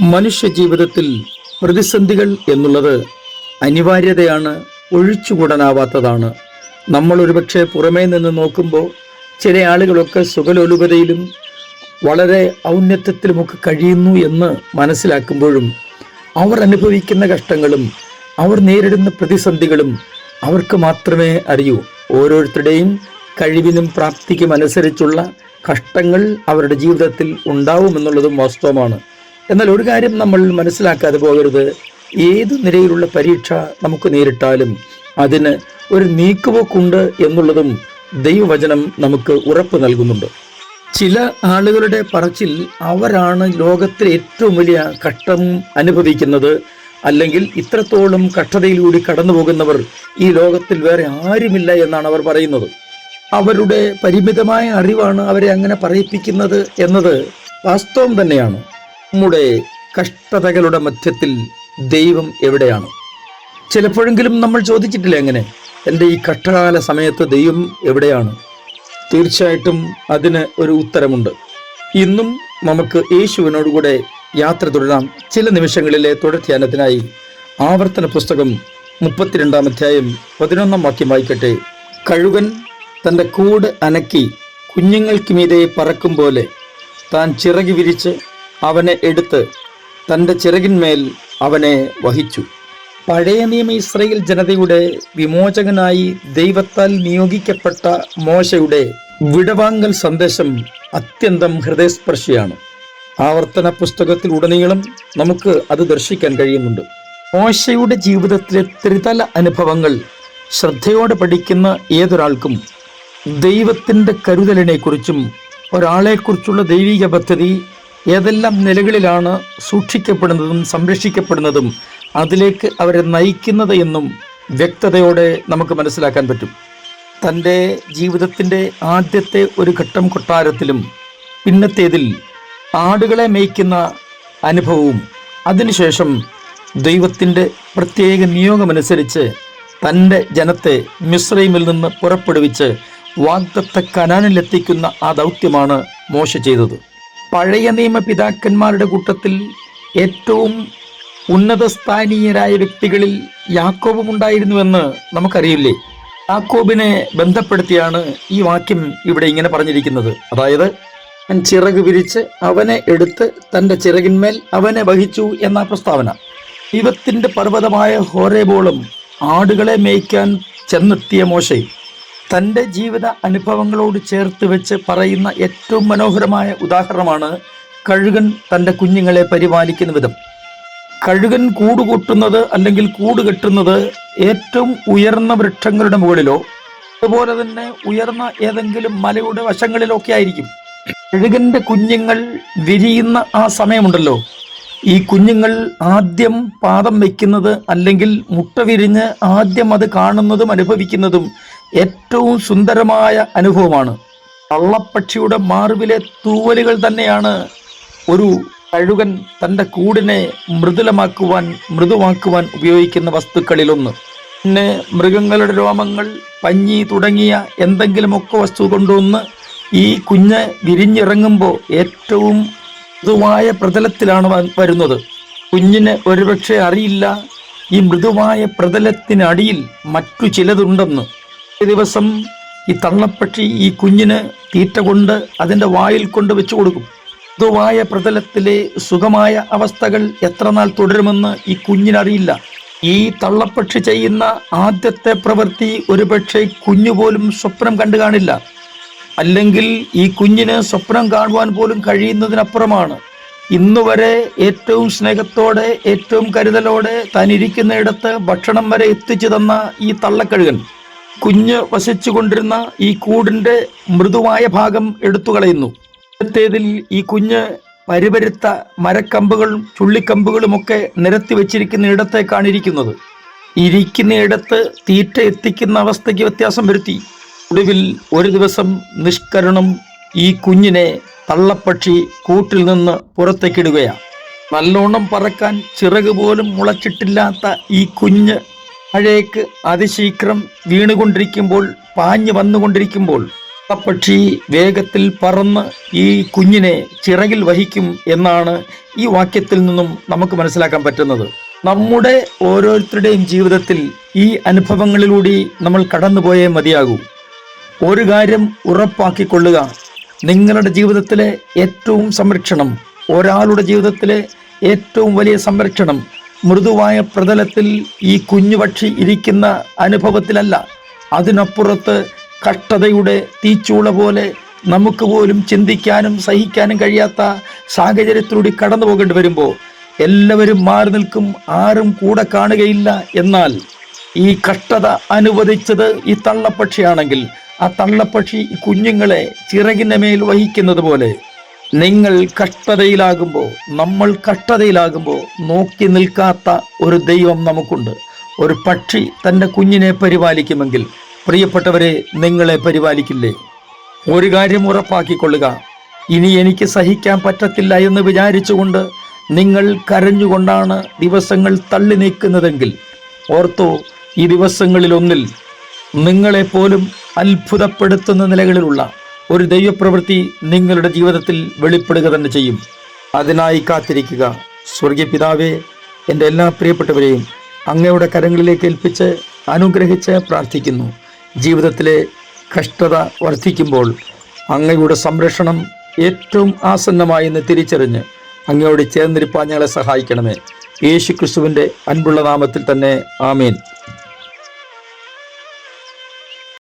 മനുഷ്യ ജീവിതത്തിൽ പ്രതിസന്ധികൾ എന്നുള്ളത് അനിവാര്യതയാണ് ഒഴിച്ചുകൂടാനാവാത്തതാണ്. നമ്മൾ ഒരുപക്ഷെ പുറമേ നിന്ന് നോക്കുമ്പോൾ ചില ആളുകളൊക്കെ സുഖലോലുപതയിലും വളരെ ഔന്നത്യത്തിലുമൊക്കെ കഴിയുന്നു എന്ന് മനസ്സിലാക്കുമ്പോഴും അവർ അനുഭവിക്കുന്ന കഷ്ടങ്ങളും അവർ നേരിടുന്ന പ്രതിസന്ധികളും അവർക്ക് മാത്രമേ അറിയൂ. ഓരോരുത്തരുടെയും കഴിവിനും പ്രാപ്തിക്കും അനുസരിച്ചുള്ള കഷ്ടങ്ങൾ അവരുടെ ജീവിതത്തിൽ ഉണ്ടാവുമെന്നുള്ളതും വാസ്തവമാണ്. എന്നാൽ ഒരു കാര്യം നമ്മൾ മനസ്സിലാക്കാതെ പോകരുത്. ഏത് നിലയിലുള്ള പരീക്ഷ നമുക്ക് നേരിട്ടാലും അതിന് ഒരു നീക്കുപോക്കുണ്ട് എന്നുള്ളതും ദൈവവചനം നമുക്ക് ഉറപ്പ് നൽകുന്നുണ്ട്. ചില ആളുകളുടെ പറച്ചിൽ അവരാണ് ലോകത്തിലെ ഏറ്റവും വലിയ കഷ്ടം അനുഭവിക്കുന്നത്. അല്ലെങ്കിൽ ഇത്രത്തോളം കഷ്ടതയിലൂടെ കടന്നു പോകുന്നവർ ഈ ലോകത്തിൽ വേറെ ആരുമില്ല എന്നാണ് അവർ പറയുന്നത്. അവരുടെ പരിമിതമായ അറിവാണ് അവരെ അങ്ങനെ പറയിപ്പിക്കുന്നത് എന്നത് വാസ്തവം തന്നെയാണ്. നമ്മുടെ കഷ്ടതകളുടെ മധ്യത്തിൽ ദൈവം എവിടെയാണ്? ചിലപ്പോഴെങ്കിലും നമ്മൾ ചോദിച്ചിട്ടില്ല എങ്ങനെ? എന്റെ ഈ കഷ്ടകാല സമയത്ത് ദൈവം എവിടെയാണ്? തീർച്ചയായിട്ടും അതിന് ഒരു ഉത്തരമുണ്ട്. ഇന്നും നമുക്ക് യേശുവിനോടുകൂടെ യാത്ര തുടരാം. ചില നിമിഷങ്ങളിലെ തുടർധ്യാനത്തിനായി ആവർത്തന പുസ്തകം മുപ്പത്തിരണ്ടാം അധ്യായം പതിനൊന്നാം വാക്യം വായിക്കട്ടെ. കഴുകൻ തന്റെ കൂട് അനക്കി കുഞ്ഞുങ്ങൾക്ക് മീതെ പറക്കും പോലെ താൻ ചിറകി വിരിച്ച് അവനെ എടുത്ത് തന്റെ ചിറകിന്മേൽ അവനെ വഹിച്ചു. പഴയ നിയമ ഇസ്രയേൽ ജനതയുടെ വിമോചകനായി ദൈവത്താൽ നിയോഗിക്കപ്പെട്ട മോശയുടെ വിടവാങ്ങൽ സന്ദേശം അത്യന്തം ഹൃദയസ്പർശിയാണ്. ആവർത്തന പുസ്തകത്തിൽ ഉടനീളം നമുക്ക് അത് ദർശിക്കാൻ കഴിയുന്നുണ്ട്. മോശയുടെ ജീവിതത്തിലെ ത്രിതല അനുഭവങ്ങൾ ശ്രദ്ധയോടെ പഠിക്കുന്ന ഏതൊരാൾക്കും ദൈവത്തിന്റെ കരുതലിനെക്കുറിച്ചും ഒരാളെക്കുറിച്ചുള്ള ദൈവിക പദ്ധതി ഏതെല്ലാം നിലകളിലാണ് സൂക്ഷിക്കപ്പെടുന്നതും സംരക്ഷിക്കപ്പെടുന്നതും അതിലേക്ക് അവരെ നയിക്കുന്നത് എന്നും വ്യക്തതയോടെ നമുക്ക് മനസ്സിലാക്കാൻ പറ്റും. തന്റെ ജീവിതത്തിന്റെ ആദ്യത്തെ ഒരു ഘട്ടം കൊട്ടാരത്തിലും പിന്നത്തേതിൽ ആടുകളെ മേയ്ക്കുന്ന അനുഭവവും അതിനുശേഷം ദൈവത്തിന്റെ പ്രത്യേക നിയോഗമനുസരിച്ച് തന്റെ ജനത്തെ മിശ്രൈമിൽ നിന്ന് പുറപ്പെടുവിച്ച് വാഗ്ദത്ത കനാനിലെത്തിക്കുന്ന ആ ദൗത്യമാണ് മോശ ചെയ്തത്. പഴയ നിയമ പിതാക്കന്മാരുടെ കൂട്ടത്തിൽ ഏറ്റവും ഉന്നതസ്ഥാനീയരായ വ്യക്തികളിൽ യാക്കോബും ഉണ്ടായിരുന്നുവെന്ന് നമുക്കറിയില്ലേ? യാക്കോബിനെ ബന്ധപ്പെടുത്തിയാണ് ഈ വാക്യം ഇവിടെ ഇങ്ങനെ പറഞ്ഞിരിക്കുന്നത്. അതായത് "ഞാൻ ചിറക് വിരിച്ച് അവനെ എടുത്ത് തന്റെ ചിറകിന്മേൽ അവനെ വഹിച്ചു എന്ന പ്രസ്താവന. ദൈവത്തിന്റെ പർവതമായ ഹോരേബോളം ആടുകളെ മേയ്ക്കാൻ ചെന്നെത്തിയ മോശെ. തന്റെ ജീവിത അനുഭവങ്ങളോട് ചേർത്ത് വെച്ച് പറയുന്ന ഏറ്റവും മനോഹരമായ ഉദാഹരണമാണ് കഴുകൻ തന്റെ കുഞ്ഞുങ്ങളെ പരിപാലിക്കുന്ന വിധം. കഴുകൻ കൂടുകൂട്ടുന്നത് അല്ലെങ്കിൽ കൂട് കെട്ടുന്നത് ഏറ്റവും ഉയർന്ന വൃക്ഷങ്ങളുടെ മുകളിലോ അതുപോലെ തന്നെ ഉയർന്ന ഏതെങ്കിലും മലയുടെ വശങ്ങളിലൊക്കെ ആയിരിക്കും. കഴുകന്റെ കുഞ്ഞുങ്ങൾ വിരിയുന്ന ആ സമയമുണ്ടല്ലോ. ഈ കുഞ്ഞുങ്ങൾ ആദ്യം പാദം വയ്ക്കുന്നത് അല്ലെങ്കിൽ മുട്ട വിരിഞ്ഞ് ആദ്യം അത് കാണുന്നതും അനുഭവിക്കുന്നതും ഏറ്റവും സുന്ദരമായ അനുഭവമാണ്. കള്ളപ്പക്ഷിയുടെ മാർവിലെ തൂവലുകൾ തന്നെയാണ് ഒരു കഴുകൻ തന്റെ കൂടിനെ മൃദുലമാക്കുവാൻ മൃദുവാക്കുവാൻ ഉപയോഗിക്കുന്ന വസ്തുക്കളിലൊന്ന്. പിന്നെ മൃഗങ്ങളുടെ രോമങ്ങൾ പഞ്ഞി തുടങ്ങിയ എന്തെങ്കിലുമൊക്കെ വസ്തു കൊണ്ടുവന്ന് ഈ കുഞ്ഞ് വിരിഞ്ഞിറങ്ങുമ്പോൾ ഏറ്റവും മൃദുവായ പ്രതലത്തിലാണ് വരുന്നത്. കുഞ്ഞിന് ഒരുപക്ഷെ അറിയില്ല ഈ മൃദുവായ പ്രതലത്തിനടിയിൽ മറ്റു ചിലതുണ്ടെന്ന്. ദിവസം ഈ തള്ളപ്പക്ഷി ഈ കുഞ്ഞിന് തീറ്റ കൊണ്ട് അതിന്റെ വായിൽ കൊണ്ട് വെച്ചു കൊടുക്കും. മൃദുവായ പ്രതലത്തിലെ സുഖമായ അവസ്ഥകൾ എത്ര നാൾ തുടരുമെന്ന് ഈ കുഞ്ഞിനറിയില്ല. ഈ തള്ളപ്പക്ഷി ചെയ്യുന്ന ആദ്യത്തെ പ്രവൃത്തി ഒരുപക്ഷെ കുഞ്ഞു പോലും സ്വപ്നം കണ്ടു കാണില്ല. അല്ലെങ്കിൽ ഈ കുഞ്ഞിന് സ്വപ്നം കാണുവാൻ പോലും കഴിയുന്നതിനപ്പുറമാണ്. ഇന്നുവരെ ഏറ്റവും സ്നേഹത്തോടെ ഏറ്റവും കരുതലോടെ താൻ ഇരിക്കുന്നിടത്ത് ഭക്ഷണം വരെ എത്തിച്ചു തന്ന ഈ തള്ളക്കഴുകൻ. കുഞ്ഞ് വസിച്ചു കൊണ്ടിരുന്ന ഈ കൂടിന്റെ മൃദുവായ ഭാഗം എടുത്തു കളയുന്നു ഇന്നത്തേതിൽ ഈ കുഞ്ഞ് പരിപരുത്ത മരക്കമ്പുകളും ചുള്ളിക്കമ്പുകളുമൊക്കെ നിരത്തി വെച്ചിരിക്കുന്ന ഇടത്തേക്കാണ് ഇരിക്കുന്നത്. ഇരിക്കുന്നയിടത്ത് തീറ്റ എത്തിക്കുന്ന അവസ്ഥയ്ക്ക് വ്യത്യാസം വരുത്തി. ഒടുവിൽ ഒരു ദിവസം നിഷ്കരണം ഈ കുഞ്ഞിനെ തള്ളപ്പക്ഷി കൂട്ടിൽ നിന്ന് പുറത്തേക്കിടുകയാണ് നല്ലോണം പറക്കാൻ ചിറക് പോലും മുളച്ചിട്ടില്ലാത്ത ഈ കുഞ്ഞ് മഴയ്ക്ക് അതിശീഘ്രം വീണുകൊണ്ടിരിക്കുമ്പോൾ പാഞ്ഞു വന്നുകൊണ്ടിരിക്കുമ്പോൾ പക്ഷി വേഗത്തിൽ പറന്ന് ഈ കുഞ്ഞിനെ ചിറകിൽ വഹിക്കും എന്നാണ് ഈ വാക്യത്തിൽ നിന്നും നമുക്ക് മനസ്സിലാക്കാൻ പറ്റുന്നത്. നമ്മുടെ ഓരോരുത്തരുടെയും ജീവിതത്തിൽ ഈ അനുഭവങ്ങളിലൂടെ നമ്മൾ കടന്നുപോയേ മതിയാകൂ. ഒരു കാര്യം ഉറപ്പാക്കിക്കൊള്ളുക. നിങ്ങളുടെ ജീവിതത്തിലെ ഏറ്റവും സംരക്ഷണം ഒരാളുടെ ജീവിതത്തിലെ ഏറ്റവും വലിയ സംരക്ഷണം മൃദുവായ പ്രതലത്തിൽ ഈ കുഞ്ഞുപക്ഷി ഇരിക്കുന്ന അനുഭവത്തിലല്ല. അതിനപ്പുറത്ത് കഷ്ടതയുടെ തീച്ചൂള പോലെ നമുക്ക് പോലും ചിന്തിക്കാനും സഹിക്കാനും കഴിയാത്ത സാഹചര്യത്തിലൂടെ കടന്നു പോകേണ്ടി വരുമ്പോൾ എല്ലാവരും മാറി നിൽക്കും ആരും കൂടെ കാണുകയില്ല. എന്നാൽ ഈ കഷ്ടത അനുവദിച്ചത് ഈ തള്ളപ്പക്ഷിയാണെങ്കിൽ ആ തള്ളപ്പക്ഷി കുഞ്ഞുങ്ങളെ ചിറകിന്റെ മേൽ വഹിക്കുന്നത് പോലെ നിങ്ങൾ കഷ്ടതയിലാകുമ്പോൾ നമ്മൾ കഷ്ടതയിലാകുമ്പോൾ നോക്കി നിൽക്കാത്ത ഒരു ദൈവം നമുക്കുണ്ട്. ഒരു പക്ഷി തന്റെ കുഞ്ഞിനെ പരിപാലിക്കുമെങ്കിൽ പ്രിയപ്പെട്ടവരെ നിങ്ങളെ പരിപാലിക്കില്ലേ? ഒരു കാര്യം ഉറപ്പാക്കിക്കൊള്ളുക. ഇനി എനിക്ക് സഹിക്കാൻ പറ്റത്തില്ല എന്ന് വിചാരിച്ചുകൊണ്ട് നിങ്ങൾ കരഞ്ഞുകൊണ്ടാണ് ദിവസങ്ങൾ തള്ളി നീക്കുന്നതെങ്കിൽ ഓർത്തോ ഈ ദിവസങ്ങളിലൊന്നിൽ നിങ്ങളെപ്പോലും അത്ഭുതപ്പെടുത്തുന്ന നിലകളിലുള്ള ഒരു ദൈവപ്രവൃത്തി നിങ്ങളുടെ ജീവിതത്തിൽ വെളിപ്പെടുക തന്നെ ചെയ്യും. അതിനായി കാത്തിരിക്കുക. സ്വർഗീയ പിതാവേ എന്റെ എല്ലാ പ്രിയപ്പെട്ടവരെയും അങ്ങയുടെ കരങ്ങളിലേക്ക് ഏൽപ്പിച്ച് അനുഗ്രഹിച്ച് പ്രാർത്ഥിക്കുന്നു. ജീവിതത്തിലെ കഷ്ടത വർദ്ധിക്കുമ്പോൾ അങ്ങയുടെ സംരക്ഷണം ഏറ്റവും ആസന്നമായി എന്ന് തിരിച്ചറിഞ്ഞ് അങ്ങയോട് ചേർന്നിരിപ്പാൻ ഞങ്ങളെ സഹായിക്കണമേ. യേശു ക്രിസ്തുവിന്റെ അൻപുള്ള നാമത്തിൽ തന്നെ ആമേൻ.